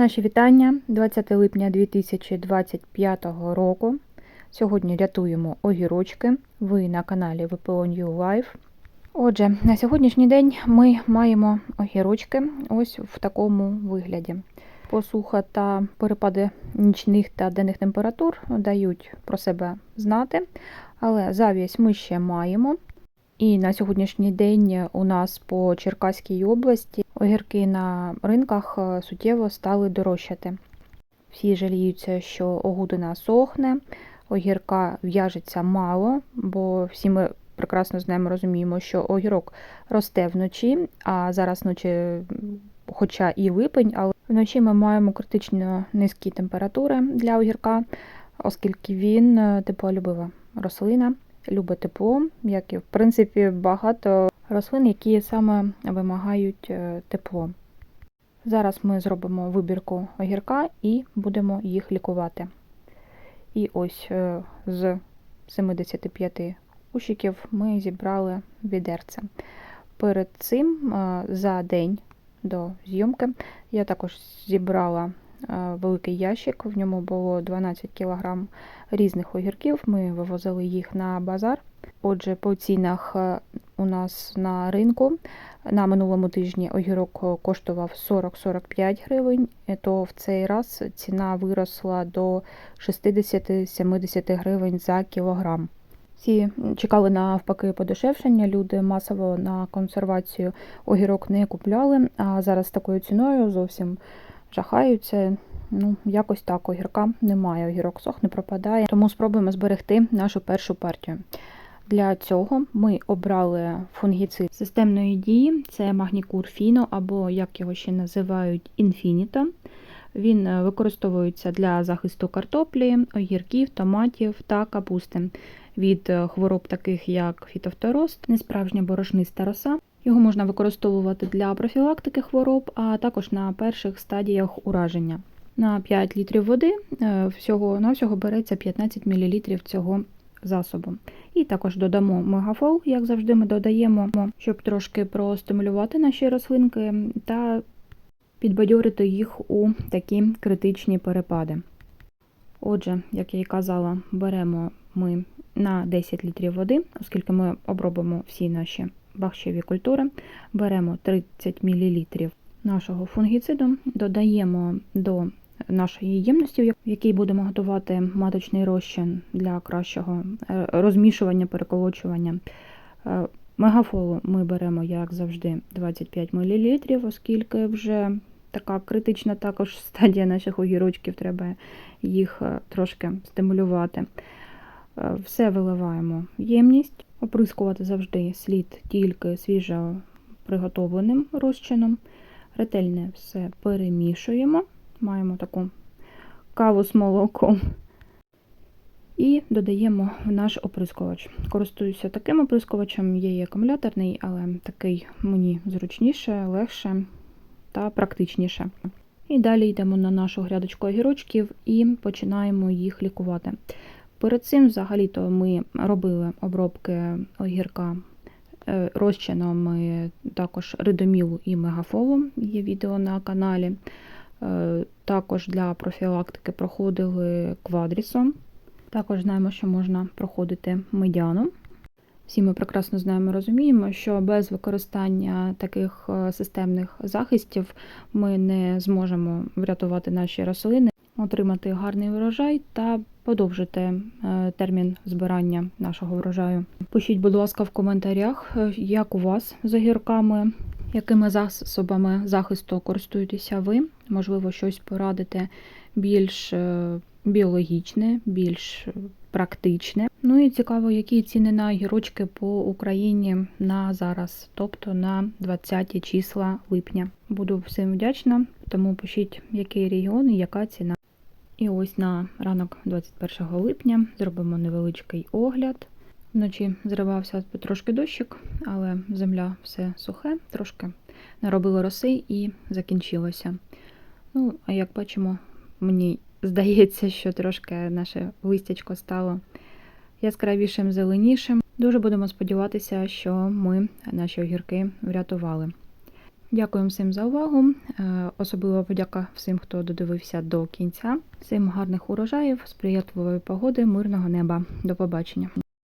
Наші вітання 20 липня 2025 року. Сьогодні рятуємо огірочки. Ви на каналі ВПО New Life. Отже, на сьогоднішній день ми маємо огірочки ось в такому вигляді. Посуха та перепади нічних та денних температур дають про себе знати, але завість ми ще маємо. І на сьогоднішній день у нас по Черкаській області огірки на ринках е, суттєво стали дорожчати. Всі жаліються, що огудина сохне, огірка в'яжеться мало, бо всі ми прекрасно знаємо, розуміємо, що огірок росте вночі, а зараз вночі, хоча і липень, але вночі ми маємо критично низькі температури для огірка, оскільки він е, теплолюбива рослина любить тепло, як і в принципі багато рослин, які саме вимагають е, тепло. Зараз ми зробимо вибірку огірка і будемо їх лікувати. І ось е, з 75 кущиків ми зібрали відерце. Перед цим е, за день до зйомки я також зібрала великий ящик, в ньому було 12 кг різних огірків. Ми вивозили їх на базар. Отже, по цінах е, у нас на ринку на минулому тижні огірок коштував 40-45 гривень, е, то в цей раз ціна виросла до 60-70 гривень за кілограм. Всі чекали навпаки подешевшення, люди масово на консервацію огірок не купляли, а зараз такою ціною зовсім жахаються. Ну, якось так, огірка немає, огірок сохне, пропадає. Тому спробуємо зберегти нашу першу партію. Для цього ми обрали фунгіцид системної дії, це магнікур фіно, або, як його ще називають, інфініто. Він е, використовується для захисту картоплі, огірків, томатів та капусти від е, хвороб, таких як фітофтороз, несправжня борошниста роса. Його можна використовувати для профілактики хвороб, а також на перших стадіях ураження. На 5 літрів води е, всього на всього береться 15 мл цього засобу. І також додамо мегафол, як завжди, ми додаємо, щоб трошки простимулювати наші рослинки та підбадьорити їх у такі критичні перепади. Отже, як я і казала, беремо ми на 10 літрів води, оскільки ми обробимо всі наші бахчеві культури, беремо 30 мл нашого фунгіциду, додаємо до нашої ємності, в якій будемо готувати маточний розчин для кращого е, розмішування, переколочування. Е, Мегафолу ми беремо, як завжди, 25 мл, оскільки вже така критична також стадія наших огірочків, треба їх е, трошки стимулювати. Все виливаємо в ємність, оприскувати завжди слід тільки свіжо приготовленим розчином. Ретельне все перемішуємо. Маємо таку каву з молоком. І додаємо в наш оприскувач. Користуюся таким оприскувачем, є і акумуляторний, але такий мені зручніше, легше та практичніше. І далі йдемо на нашу грядочку огірочків і починаємо їх лікувати. Перед цим, взагалі-то, ми робили обробки огірка е, розчином також ридомілу і мегафолу, є відео на каналі. Е, також для профілактики проходили квадрісом. Також знаємо, що можна проходити медіану. Всі ми прекрасно знаємо і розуміємо, що без використання таких е, системних захистів ми не зможемо врятувати наші рослини, отримати гарний врожай та подовжити е, термін збирання нашого врожаю. Пишіть, будь ласка, в коментарях, як у вас з огірками, якими засобами захисту користуєтеся ви. Можливо, щось порадите більш е, біологічне, більш практичне. Ну і цікаво, які ціни на огірочки по Україні на зараз, тобто на 20 числа липня. Буду всім вдячна, тому пишіть, який регіон і яка ціна. І ось на ранок 21 липня зробимо невеличкий огляд. Вночі зривався трошки дощик, але земля все сухе, трошки наробило роси і закінчилося. Ну, а як бачимо, мені здається, що трошки наше листячко стало яскравішим, зеленішим. Дуже будемо сподіватися, що ми наші огірки врятували. Дякую всім за увагу. Е, Особливо подяка всім, хто додивився до кінця. Всім гарних урожаїв, сприятливої погоди, мирного неба. До побачення.